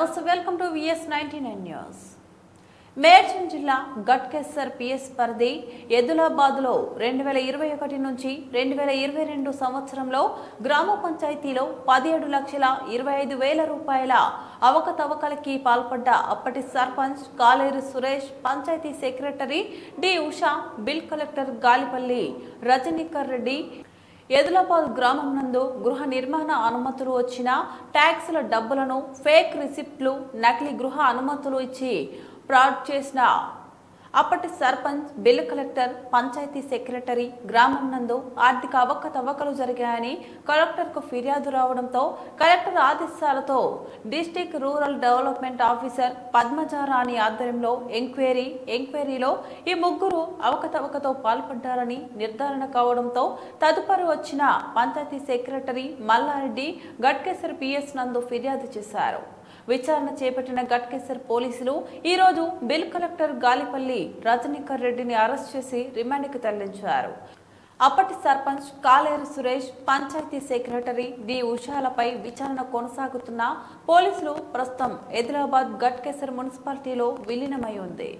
Welcome to VS ninety nine news Medchal జిల్లా Ghatkesar PS పరిధి ఎదులాబాద్లో రెండు వేల ఇరవై ఒకటి నుంచి రెండు వేల ఇరవై రెండు సంవత్సరంలో గ్రామ పంచాయతీలో పదిహేడు లక్షల ఇరవై ఐదు వేల రూపాయల అవకతవకలకి పాల్పడ్డ అప్పటి sarpanch Kaleru Suresh panchayat secretary D Usha bill collector Galipalli Rajanikar Reddy Edulabad గ్రామం నందు గృహ నిర్మాణ అనుమతులు వచ్చిన ట్యాక్సుల డబ్బులను ఫేక్ రిసిప్ట్లు నకిలీ గృహ అనుమతులు ఇచ్చి ఫ్రాడ్ చేసిన అప్పటి sarpanch bill collector panchayat secretary గ్రామం నందు ఆర్థిక అవకతవకలు జరిగాయని కలెక్టర్కు ఫిర్యాదు రావడంతో కలెక్టర్ ఆదేశాలతో district rural development officer Padmajarani ఆధ్వర్యంలో ఎంక్వైరీ ఎంక్వైరీలో ఈ ముగ్గురు అవకతవకతో పాల్పడ్డారని నిర్ధారణ కావడంతో తదుపరి వచ్చిన పంచాయతీ సెక్రటరీ మల్లారెడ్డి గట్కేసర్ పిఎస్ నందు ఫిర్యాదు చేశారు. విచారణ చేపట్టిన గట్కేసర్ పోలీసులు ఈ రోజు బిల్ కలెక్టర్ గాలిపల్లి రజనీకర్ రెడ్డిని అరెస్ట్ చేసి రిమాండ్కి తరలించారు. అప్పటి సర్పంచ్ కాలేరు సురేష్ పంచాయతీ సెక్రటరీ డి ఉషాలపై విచారణ కొనసాగుతున్న పోలీసులు ప్రస్తుతం ఆదిలాబాద్ గట్కేసర్ మున్సిపాలిటీలో విలీనమై ఉంది.